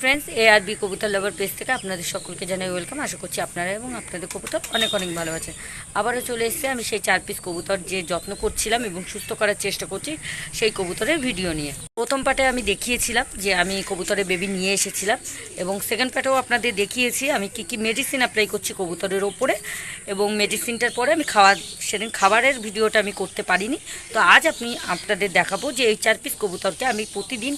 Friends এ আর B কবুতর lover page থেকে আপনাদের সকলকে জানাই ওয়েলকাম আশা করছি আপনারা এবং আপনাদের কবুতর অনেক অনেক ভালো আছেন আবারও চলে এসেছি আমি সেই চার পিস কবুতর যে যত্ন করছিলাম এবং সুস্থ করার চেষ্টা করছি সেই কবুতরের ভিডিও নিয়ে। প্রথম পার্টে আমি দেখিয়েছিলাম যে আমি কবুতরের বেবি নিয়ে এসেছিলাম এবং সেকেন্ড পার্টেও আপনাদের দেখিয়েছি আমি কি কি মেডিসিন অ্যাপ্লাই করছি কবুতরের ওপরে এবং মেডিসিনটার পরে আমি খাওয়া সেদিন খাবারের ভিডিওটা আমি করতে পারিনি। তো আজ আপনি আপনাদের দেখাবো যে এই চার পিস কবুতরকে আমি প্রতিদিন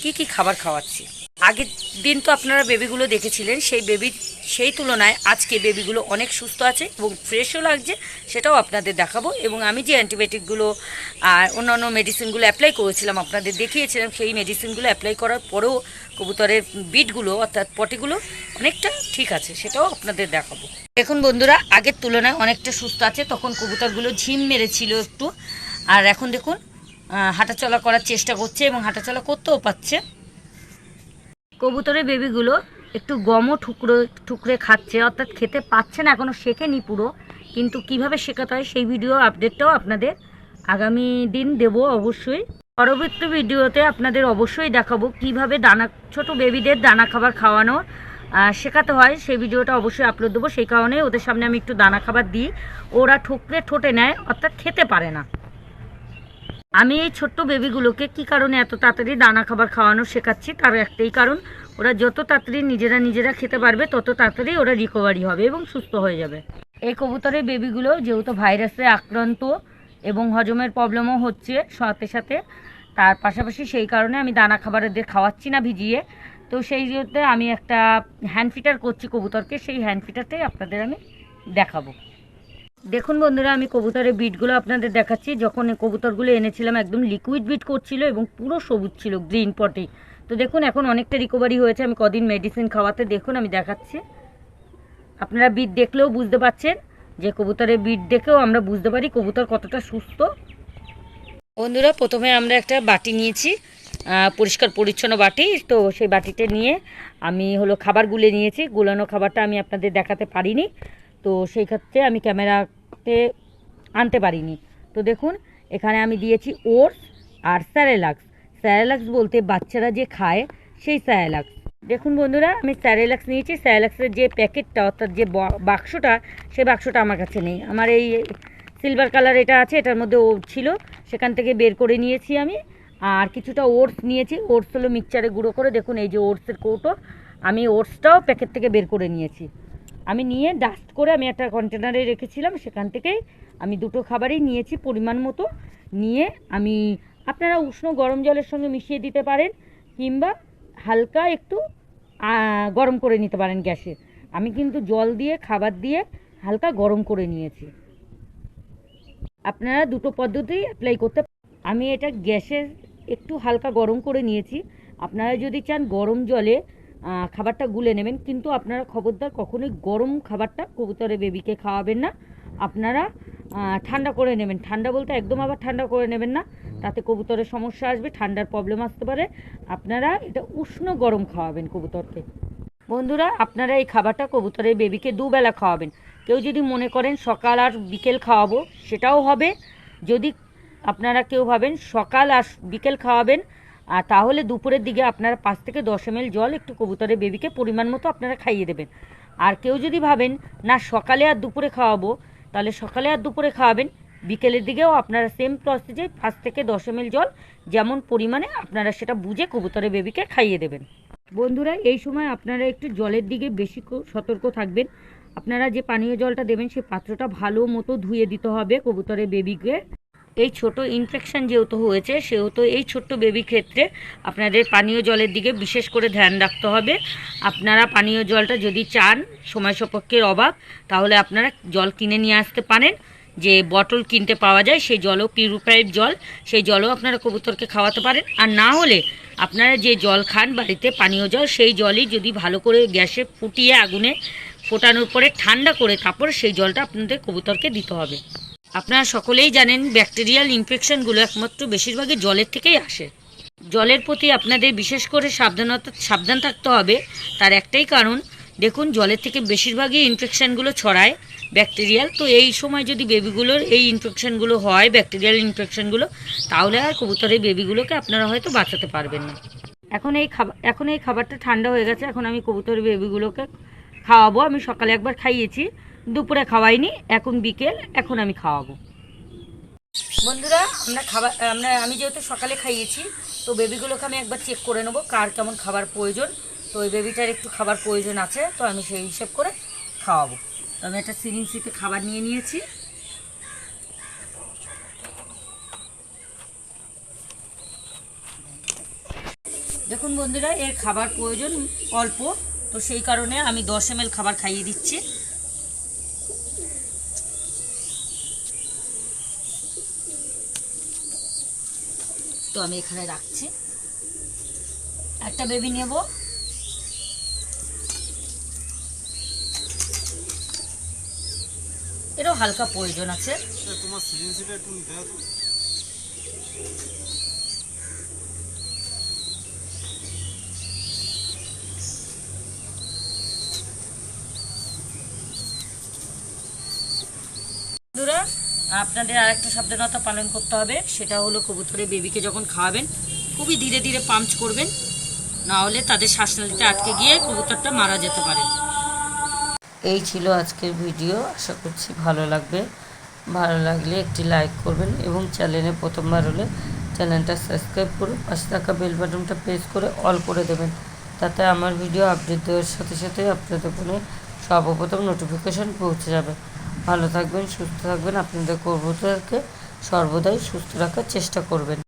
কি কি খাবার খাওয়াচ্ছি। আগের দিন তো আপনারা বেবিগুলো দেখেছিলেন, সেই বেবির সেই তুলনায় আজকে বেবিগুলো অনেক সুস্থ আছে এবং ফ্রেশও লাগছে, সেটাও আপনাদের দেখাবো এবং আমি যে অ্যান্টিবায়োটিকগুলো আর অন্যান্য মেডিসিনগুলো অ্যাপ্লাই করেছিলাম, আপনাদের দেখিয়েছিলাম, সেই মেডিসিনগুলো অ্যাপ্লাই করার পরেও কবুতরের বিটগুলো অর্থাৎ পটিগুলো অনেকটা ঠিক আছে, সেটাও আপনাদের দেখাবো। এখন বন্ধুরা, আগের তুলনায় অনেকটা সুস্থ আছে, তখন কবুতরগুলো ঝিম মেরেছিল একটু, আর এখন দেখুন হাঁটাচলা করার চেষ্টা করছে এবং হাঁটাচলা করতেও পাচ্ছে কবুতরের বেবিগুলো একটু গমও ঠুকরো ঠুকরে খাচ্ছে, অর্থাৎ খেতে পাচ্ছে না এখনও শেখেনি পুরো। কিন্তু কীভাবে শেখাতে হয় সেই ভিডিও আপডেটটাও আপনাদের আগামী দিন দেব অবশ্যই। পরবর্তী ভিডিওতে আপনাদের অবশ্যই দেখাবো কীভাবে দানা, ছোট বেবিদের দানা খাবার খাওয়ানো শেখাতে হয়। সেই ভিডিওটা অবশ্যই আপলোড দেবো। সেই কারণে ওদের সামনে আমি একটু দানা খাবার দিই। ওরা ঠুকরে ঠোঁটে নেয়, অর্থাৎ খেতে পারে না। আমি এই ছোট্ট বেবিগুলোকে কি কারণে এত তাড়াতাড়ি দানা খাবার খাওয়ানো শেখাচ্ছি? তার একটাই কারণ, ওরা যত তাড়াতাড়ি নিজেরা নিজেরা খেতে পারবে, তত তাড়াতাড়ি ওরা রিকভারি হবে এবং সুস্থ হয়ে যাবে। এই কবুতরের বেবিগুলো যেহেতু ভাইরাসে আক্রান্ত এবং হজমের প্রবলেমও হচ্ছে সাথে সাথে, তার পাশাপাশি সেই কারণে আমি দানা খাবার খাওয়াচ্ছি না ভিজিয়ে। তো সেই জন্য আমি একটা হ্যান্ড ফিটার করছি কবুতরকে, সেই হ্যান্ড ফিটারটাই আপনাদের আমি দেখাবো। দেখুন বন্ধুরা, আমি কবুতরের বিটগুলো আপনাদের দেখাচ্ছি। যখন কবুতরগুলো এনেছিলাম, একদম লিকুইড বিট করছিল এবং পুরো সবুজ ছিল গ্রিন পটে তো দেখুন, এখন অনেকটা রিকভারি হয়েছে। আমি কদিন মেডিসিন খাওয়াতে দেখুন, আমি দেখাচ্ছি। আপনারা বিট দেখলেও বুঝতে পারছেন যে কবুতরের বিট দেখেও আমরা বুঝতে পারি কবুতর কতটা সুস্থ। বন্ধুরা, প্রথমে আমরা একটা বাটি নিয়েছি পরিষ্কার পরিচ্ছন্ন বাটি। তো সেই বাটিতে নিয়ে আমি হলো খাবার গুলে নিয়েছি। গুলানো খাবারটা আমি আপনাদের দেখাতে পারিনি। তো সেই ক্ষেত্রে আমি ক্যামেরাতে আনতে পারিনি। তো দেখুন, এখানে আমি দিয়েছি ওটস আর স্যারেলাক্স। স্যারেলাক্স বলতে বাচ্চারা যে খায় সেই স্যারেলাক্স। দেখুন বন্ধুরা, আমি স্যারেলাক্স নিয়েছি। স্যারেলাক্সের যে প্যাকেটটা, অর্থাৎ যে বাক্সটা, সে বাক্সটা আমার কাছে নেই। আমার এই সিলভার কালার এটা আছে, এটার মধ্যে ও ছিল। সেখান থেকে বের করে নিয়েছি আমি। আর কিছুটা ওটস নিয়েছি। ওটস হলো মিক্সচারে গুঁড়ো করে। দেখুন, এই যে ওটসের কৌটো, আমি ওটসটাও প্যাকেট থেকে বের করে নিয়েছি। আমি নিয়ে ডাস্ট করে আমি একটা কন্টেনারে রেখেছিলাম, সেখান থেকেই আমি দুটো খাবারই নিয়েছি পরিমাণ মতো। নিয়ে আমি, আপনারা উষ্ণ গরম জলের সঙ্গে মিশিয়ে দিতে পারেন, কিংবা হালকা একটু গরম করে নিতে পারেন গ্যাসে। আমি কিন্তু জল দিয়ে, খাবার দিয়ে হালকা গরম করে নিয়েছি। আপনারা দুটো পদ্ধতি অ্যাপ্লাই করতে আমি এটা গ্যাসে একটু হালকা গরম করে নিয়েছি। আপনারা যদি চান গরম জলে খাবারটা গুলে নেবেন। কিন্তু আপনারা খবরদার কখনোই গরম খাবারটা কবুতরের বেবিকে খাওয়াবেন না। আপনারা ঠান্ডা করে নেবেন। ঠান্ডা বলতে একদম আবার ঠান্ডা করে নেবেন না। তাতে কবুতরের সমস্যা আসবে, ঠান্ডার প্রবলেম আসতে পারে। আপনারা এটা উষ্ণ গরম খাওয়াবেন কবুতরকে। বন্ধুরা, আপনারা এই খাবারটা কবুতরের বেবিকে দুবেলা খাওয়াবেন। কেউ যদি মনে করেন সকাল আর বিকেল খাওয়াবো, সেটাও হবে। যদি আপনারা কেউ ভাবেন সকাল আর বিকেল খাওয়াবেন আর তাহলে দুপুরের দিকে আপনারা পাঁচ থেকে দশ এম জল একটু কবুতরের বেবিকে পরিমাণ মতো আপনারা খাইয়ে দেবেন। আর কেউ যদি ভাবেন, না, সকালে আর দুপুরে খাওয়াবো, তাহলে সকালে আর দুপুরে খাওয়াবেন। বিকেলের দিকেও আপনারা সেম প্রসেসে পাঁচ থেকে দশ এম জল যেমন পরিমাণে আপনারা সেটা বুঝে কবুতরের বেবিকে খাইয়ে দেবেন। বন্ধুরা, এই সময় আপনারা একটু জলের দিকে বেশি সতর্ক থাকবেন। আপনারা যে পানীয় জলটা দেবেন সেই পাত্রটা ভালো মতো ধুয়ে দিতে হবে কবুতরের বেবিকে। এই ছোট ইনফেকশন যেহেতু হয়েছে, সেহেতু এই ছোট্ট বেবির ক্ষেত্রে আপনাদের পানীয় জলের দিকে বিশেষ করে ধ্যান রাখতে হবে। আপনারা পানীয় জলটা যদি চান, সময় সপক্ষের অভাব, তাহলে আপনারা জল কিনে নিয়ে আসতে পারেন। যে বটল কিনতে পাওয়া যায়, সেই জলও পিউরিফাইড জল, সেই জলও আপনারা কবুতরকে খাওয়াতে পারেন। আর না হলে আপনারা যে জল খান বাড়িতে পানীয় জল, সেই জলই যদি ভালো করে গ্যাসে ফুটিয়ে আগুনে ফোটানোর পরে ঠান্ডা করে তারপর সেই জলটা আপনাদের কবুতরকে দিতে হবে। আপনারা সকলেই জানেন, ব্যাকটেরিয়াল ইনফেকশনগুলো একমাত্র বেশিরভাগই জলের থেকেই আসে। জলের প্রতি আপনাদের বিশেষ করে সাবধানতা, সাবধান থাকতে হবে। তার একটাই কারণ, দেখুন, জলের থেকে বেশিরভাগই ইনফেকশনগুলো ছড়ায় ব্যাকটেরিয়াল। তো এই সময় যদি বেবিগুলোর এই ইনফেকশনগুলো হয়, ব্যাকটেরিয়াল ইনফেকশনগুলো, তাহলে আর কবুতরের বেবিগুলোকে আপনারা হয়তো বাঁচাতে পারবেন না। এখন এই খাবার এখন এই খাবারটা ঠান্ডা হয়ে গেছে, এখন আমি কবুতরের বেবিগুলোকে খাওয়াবো। আমি সকালে একবার খাইয়েছি। দুপুরে খাওয়াইনি, এখন বিকেল, এখন আমি খাওয়াবো। বন্ধুরা, আমরা খাবার, আমরা, আমি যেহেতু সকালে খাইয়েছি, তো বেবিগুলোকে আমি একবার চেক করে নেব, কার কেমন খাবার প্রয়োজন। তো ওই বেবিটার একটু খাবার প্রয়োজন আছে, তো আমি সেই হিসেব করে খাওয়াবো। তো আমি একটা সিরিঞ্জিতে খাবার নিয়ে নিয়েছি। দেখুন বন্ধুরা, এর খাবার প্রয়োজন অল্প, তো সেই কারণে আমি দশ এম খাবার খাইয়ে দিচ্ছি। তো আমি এখানে রাখছি। একটা বেবি নেব। এরও হালকা প্রয়োজন আছে। তোমার সিরিঞ্জটা একটু দেওয়া তো বন্ধুরা আপনাদের আরেকটা সাবধানতা পালন করতে হবে, সেটা হলো কবুতরের বেবিকে যখন খাওয়াবেন, খুবই ধীরে ধীরে পাম্প করবেন। না হলে তাদের শ্বাসনালীতে আটকে গিয়ে কবুতরটা মারা যেতে পারে। এই ছিল আজকের ভিডিও। আশা করছি ভালো লাগবে। ভালো লাগলে একটি লাইক করবেন এবং চ্যানেলে প্রথমবার হলে চ্যানেলটা সাবস্ক্রাইব করে পাশে থাকা বেল বাটনটা প্রেস করে অল করে দেবেন। তাতে আমার ভিডিও আপডেট দেওয়ার সাথে সাথে আপনাদের ফোনে সর্বপ্রথম নোটিফিকেশান পৌঁছে যাবে। ভালো থাকবেন সুস্থ থাকবেন। আপনাদের কবুতরকে সর্বদাই সুস্থ রাখার চেষ্টা করবেন।